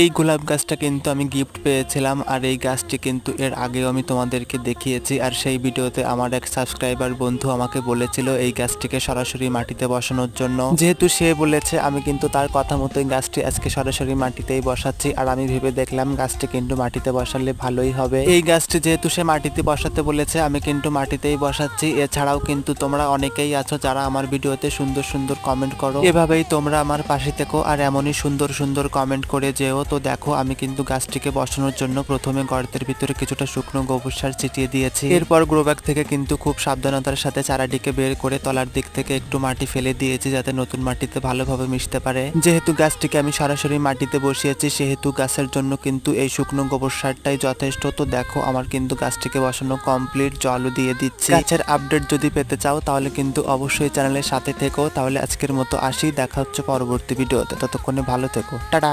এই গোলাপ গাছটা কিন্তু আমি গিফট পেয়েছিলাম, আর এই গাছটি কিন্তু এর আগেও আমি তোমাদেরকে দেখিয়েছি, আর সেই ভিডিওতে আমার এক সাবস্ক্রাইবার বন্ধু আমাকে বলেছিল এই গাছটিকে সরাসরি মাটিতে বসানোর জন্য। যেহেতু সে বলেছে, আমি কিন্তু তার কথা মতোই গাছটি আজকে সরাসরি মাটিতেই বসাচ্ছি, আর আমি ভেবে দেখলাম গাছটি কিন্তু মাটিতে বসালে ভালোই হবে। এই গাছটি যেহেতু সে মাটিতে বসাতে বলেছে, আমি কিন্তু মাটিতেই বসাচ্ছি। এছাড়াও কিন্তু তোমরা অনেকেই আছো যারা আমার ভিডিওতে সুন্দর সুন্দর কমেন্ট করো। এভাবেই তোমরা আমার পাশে থেকো, আর এমনই সুন্দর সুন্দর কমেন্ট করে যেও। তো দেখো, আমি কিন্তু গাছটিকে বসানোর জন্য প্রথমে গর্তের ভিতরে কিছুটা শুকনো গোবর সার ছিটিয়ে দিয়েছি। এরপর গ্রোব্যাগ থেকে কিন্তু খুব সাবধানতার সাথে চারাটিকে বের করে তলার দিক থেকে একটু মাটি ফেলে দিয়েছি, যাতে নতুন মাটিতে ভালোভাবে মিশতে পারে। যেহেতু গাছটিকে আমি সরাসরি মাটিতে বসিয়েছি, সেহেতু গাছের জন্য কিন্তু এই শুকনো গোবর সারটাই যথেষ্ট। তো দেখো, আমার কিন্তু গাছটিকে বসানো কমপ্লিট, জলও দিয়ে দিচ্ছি। গাছের আপডেট যদি পেতে চাও, তাহলে কিন্তু অবশ্যই চ্যানেলের সাথে থেকো। তাহলে আজকের মতো আসি, দেখা হচ্ছে পরবর্তী ভিডিওতে। ততক্ষণে ভালো থেকো। টাটা!